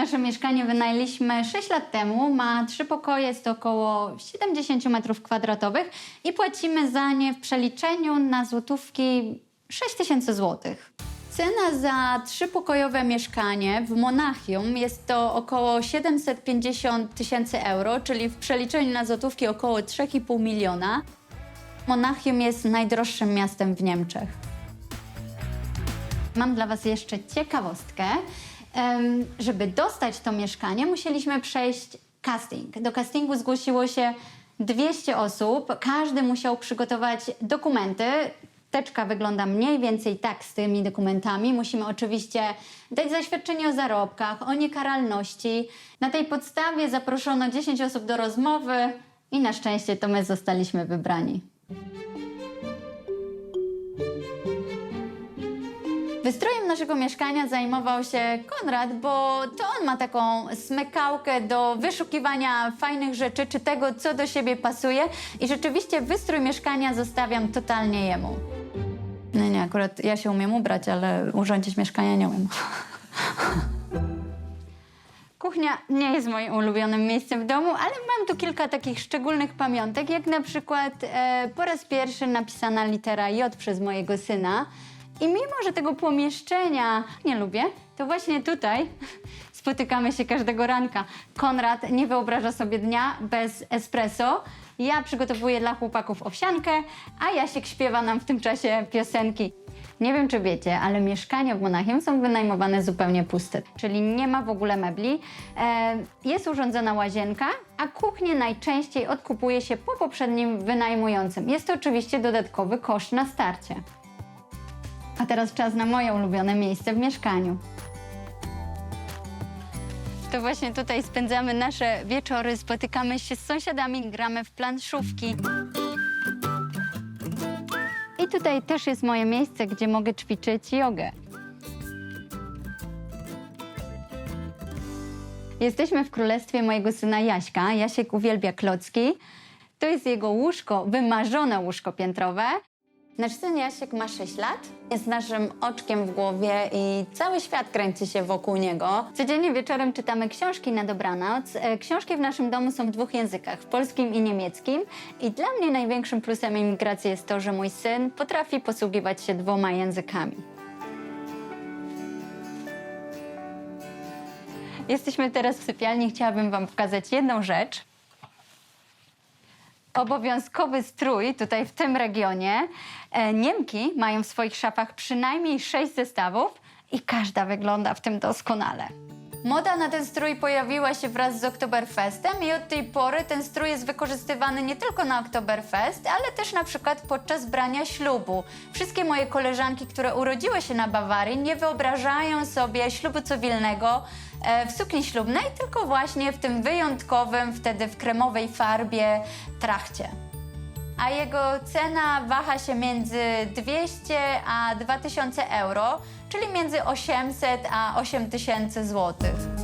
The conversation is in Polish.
Nasze mieszkanie wynajęliśmy 6 lat temu. Ma trzy pokoje, jest to około 70 metrów kwadratowych i płacimy za nie w przeliczeniu na złotówki 6 tysięcy złotych. Cena za trzypokojowe mieszkanie w Monachium jest to około 750 tysięcy euro, czyli w przeliczeniu na złotówki około 3,5 miliona. Monachium jest najdroższym miastem w Niemczech. Mam dla Was jeszcze ciekawostkę. Żeby dostać to mieszkanie, musieliśmy przejść casting. Do castingu zgłosiło się 200 osób. Każdy musiał przygotować dokumenty. Teczka wygląda mniej więcej tak z tymi dokumentami. Musimy oczywiście dać zaświadczenie o zarobkach, o niekaralności. Na tej podstawie zaproszono 10 osób do rozmowy i na szczęście to my zostaliśmy wybrani. Wystrojem naszego mieszkania zajmował się Konrad, bo to on ma taką smykałkę do wyszukiwania fajnych rzeczy, czy tego, co do siebie pasuje. I rzeczywiście wystrój mieszkania zostawiam totalnie jemu. Nie, nie, akurat ja się umiem ubrać, ale urządzić mieszkania nie umiem. Kuchnia nie jest moim ulubionym miejscem w domu, ale mam tu kilka takich szczególnych pamiątek, jak na przykład e, po raz pierwszy napisana litera J przez mojego syna. I mimo, że tego pomieszczenia nie lubię, to właśnie tutaj spotykamy się każdego ranka. Konrad nie wyobraża sobie dnia bez espresso. Ja przygotowuję dla chłopaków owsiankę, a Jasiek śpiewa nam w tym czasie piosenki. Nie wiem, czy wiecie, ale mieszkania w Monachium są wynajmowane zupełnie puste, czyli nie ma w ogóle mebli. E, jest urządzona łazienka, a kuchnię najczęściej odkupuje się po poprzednim wynajmującym. Jest to oczywiście dodatkowy koszt na starcie. A teraz czas na moje ulubione miejsce w mieszkaniu. To właśnie tutaj spędzamy nasze wieczory, spotykamy się z sąsiadami, gramy w planszówki. I tutaj też jest moje miejsce, gdzie mogę ćwiczyć jogę. Jesteśmy w królestwie mojego syna Jaśka. Jasiek uwielbia klocki. To jest jego łóżko, wymarzone łóżko piętrowe. Nasz syn Jasiek ma 6 lat, jest naszym oczkiem w głowie i cały świat kręci się wokół niego. Codziennie wieczorem czytamy książki na dobranoc. E, Książki w naszym domu są w dwóch językach, w polskim i niemieckim. I dla mnie największym plusem imigracji jest to, że mój syn potrafi posługiwać się dwoma językami. Jesteśmy teraz w sypialni. Chciałabym Wam pokazać jedną rzecz. Obowiązkowy strój tutaj w tym regionie. E, Niemki mają w swoich szafach przynajmniej sześć zestawów i każda wygląda w tym doskonale. Moda na ten strój pojawiła się wraz z Oktoberfestem i od tej pory ten strój jest wykorzystywany nie tylko na Oktoberfest, ale też na przykład podczas brania ślubu. Wszystkie moje koleżanki, które urodziły się na Bawarii, nie wyobrażają sobie ślubu cywilnego e, w sukni ślubnej, tylko właśnie w tym wyjątkowym, wtedy w kremowej farbie trachcie a jego cena waha się między 200 a 2000 euro, czyli między 800 a 8000 złotych.